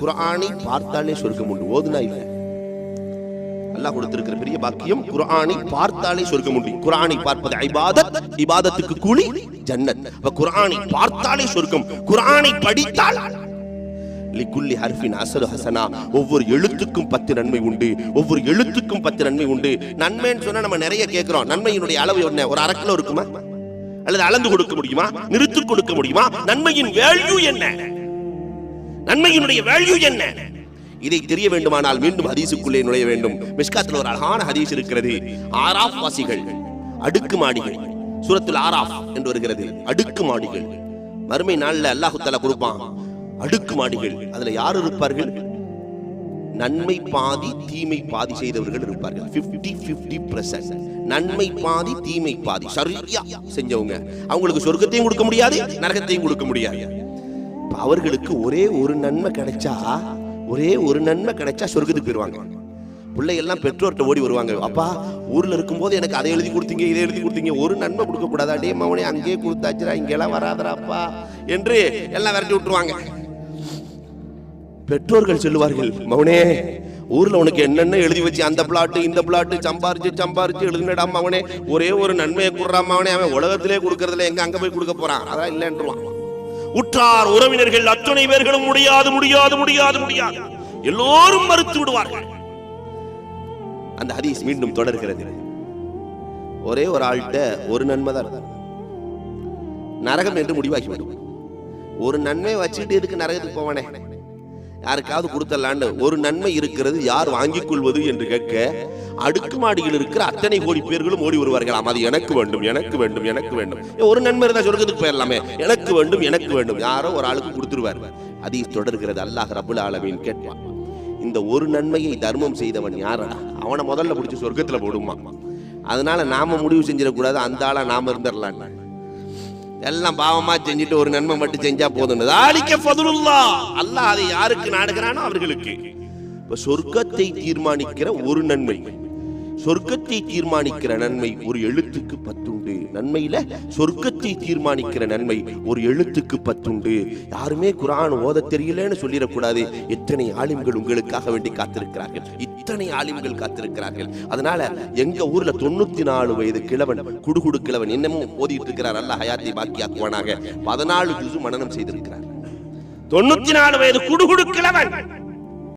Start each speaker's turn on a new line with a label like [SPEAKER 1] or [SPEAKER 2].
[SPEAKER 1] குரானை பார்த்தாலே சொர்க்கம் உண்டு. ஓதுனா இல்ல. அல்லாஹ் கொடுத்திருக்கிற பெரிய பாக்கியம் குரானை பார்த்தாலே சொர்க்கம் உண்டு. குரானை பார்ப்பது ஐபாதத் இபாதத்துக்கு கூலி ஜன்னத். அப்ப குரானை பார்த்தாலே சொர்க்கம். குரானை படித்தால் லிகுல்லி ஹர்ஃபின் அசரு ஹசனா. ஒவ்வொரு எழுத்துக்கும் பத்து நன்மை உண்டு. ஒவ்வொரு எழுத்துக்கும் பத்து நன்மை உண்டு. நன்மைன்னு சொன்னா நம்ம நிறைய கேட்கிறோம். நன்மையினுடைய அளவு என்ன? ஒரு அரை கிலோ இருக்குமா? அல்லது அளந்து கொடுக்க முடியுமா? நிறுத்து கொடுக்க முடியுமா? நன்மையின் வேல்யூ என்ன? நன்மையினுடைய வேல்யூ என்ன? இதை தெரிய வேண்டுமானால் மீண்டும் ஹதீசுக்குள்ளே நுழைய வேண்டும். மிஷ்காத்தில் ஒரு அழகான ஹதீஸ் இருக்கிறது. ஆராப் வாசிகள் அடுக்கு மாடிகள். சூரத்தில் ஆராப் என்று வருகிறது. அடுக்கு மாடிகள். மறுமை நாள்ல அல்லாஹு தலா கொடுப்பான். அடுக்கு மாடிகள். அதுல யார் இருப்பார்கள்? நன்மை பாதி தீமை பாதி செய்தவர்கள் இருப்பார்கள். 50 50% நன்மை பாதி தீமை பாதி. சரியா செஞ்சவங்க. அவங்களுக்கு சொர்க்கத்தையும் கொடுக்க முடியாது நரகத்தையும் கொடுக்க முடியாது. அவர்களுக்கு ஒரே ஒரு நன்மை கிடைச்சா ஒரே ஒரு நன்மை கிடைச்சா சொர்க்கத்துக்கு போயிருவாங்க. பிள்ளைகள்லாம் பெற்றோர்கிட்ட ஓடி வருவாங்க. அப்பா ஊரில் இருக்கும்போது எனக்கு அதை எழுதி கொடுத்தீங்க இதை எழுதி கொடுத்தீங்க. ஒரு நன்மை கொடுக்கக்கூடாதா? டே மவனே அங்கேயே கொடுத்தாச்சுரா இங்கெல்லாம் வராதராப்பா என்று எல்லாம் விரட்டி விட்டுருவாங்க. பெற்றோர்கள் சொல்லுவார்கள் மவனே ஊர்ல உனக்கு என்னென்ன எழுதி வச்சு அந்த பிளாட்டு இந்த பிளாட்டு சம்பாரிச்சு சம்பாரிச்சு எழுதுனடா மவனே. ஒரே ஒரு நன்மையை கொடுறா மவனே. அவன் உலகத்திலே கொடுக்கறதுல எங்க அங்க போய் கொடுக்க போறான்? அதான் இல்லைன்றான் உற்றார் உறவினர்கள் அத்தனை பேர்களும் முடியாது முடியாது முடியாது முடியாது. எல்லோரும் மறுத்து விடுவார்கள். அந்த ஹதீஸ் மீண்டும் தொடர்கிறது. ஒரே ஒரு ஆள்கிட்ட ஒரு நன்மை தான் நரகம் என்று முடிவாக்கி விடுவோம் ஒரு நன்மை வச்சுட்டு எதுக்கு நரகத்துக்கு போவானே? யாருக்காவது கொடுத்தலான்னு ஒரு நன்மை இருக்கிறது யார் வாங்கிக் கொள்வது என்று கேட்க அடுக்குமாடியில் இருக்கிற அத்தனை கோடி பேர்களும் ஓடி வருவார்களாம். அது எனக்கு வேண்டும் எனக்கு வேண்டும் எனக்கு வேண்டும். ஒரு நன்மை இருந்தால் சொர்க்கத்துக்கு போயிடலாமே எனக்கு வேண்டும் எனக்கு வேண்டும். யாரோ ஒரு ஆளுக்கு கொடுத்துருவார். அது தொடர்கிறது. அல்லாஹ் ரபுல் ஆலமின் கேட்பான். இந்த ஒரு நன்மையை தர்மம் செய்தவன் யாரடா? அவனை முதல்ல பிடிச்சி சொர்க்கத்தில் போடுமா அதனால நாம முடிவு செஞ்சிடக்கூடாது. அந்த ஆளா நாம இருந்துடலான்னு. எல்லாம் பாவமா செஞ்சுட்டு ஒரு நன்மை மட்டும் செஞ்சா போதும் தாலிக்க ஃபதுலுல்லா. அல்லாஹ் அதை யாருக்கு நாடுகிறானோ அவர்களுக்கு. இப்ப சொர்க்கத்தை தீர்மானிக்கிற ஒரு நன்மை. சொர்க்கத்தை தீர்மானிக்கிற நன்மை ஒரு எழுத்துக்கு பத்துண்டு. நன்மையில சொர்க்கத்தை தீர்மானிக்கிற நன்மை ஒரு எழுத்துக்கு பத்துண்டு. யாருமே குரான் ஓத தெரியலன்னு சொல்லிடக்கூடாது. எத்தனை ஆளுங்கள் உங்களுக்காக வேண்டி காத்திருக்கிறார்கள்? இத்தனை ஆலிம்கள் காத்திருக்கிறார்கள். அதனால எங்க ஊர்ல தொண்ணூத்தி நாலு வயது கிழவன் குடுகுடு கிழவன் இன்னமும் ஓதிட்டு இருக்கிறார் அல்ல ஹயாத்தி பாக்கியாக்குவானாக. பதினாலு ஜுசு மனனம் செய்திருக்கிறார். தொண்ணூத்தி நாலு வயது குடுகுடு கிழவன்.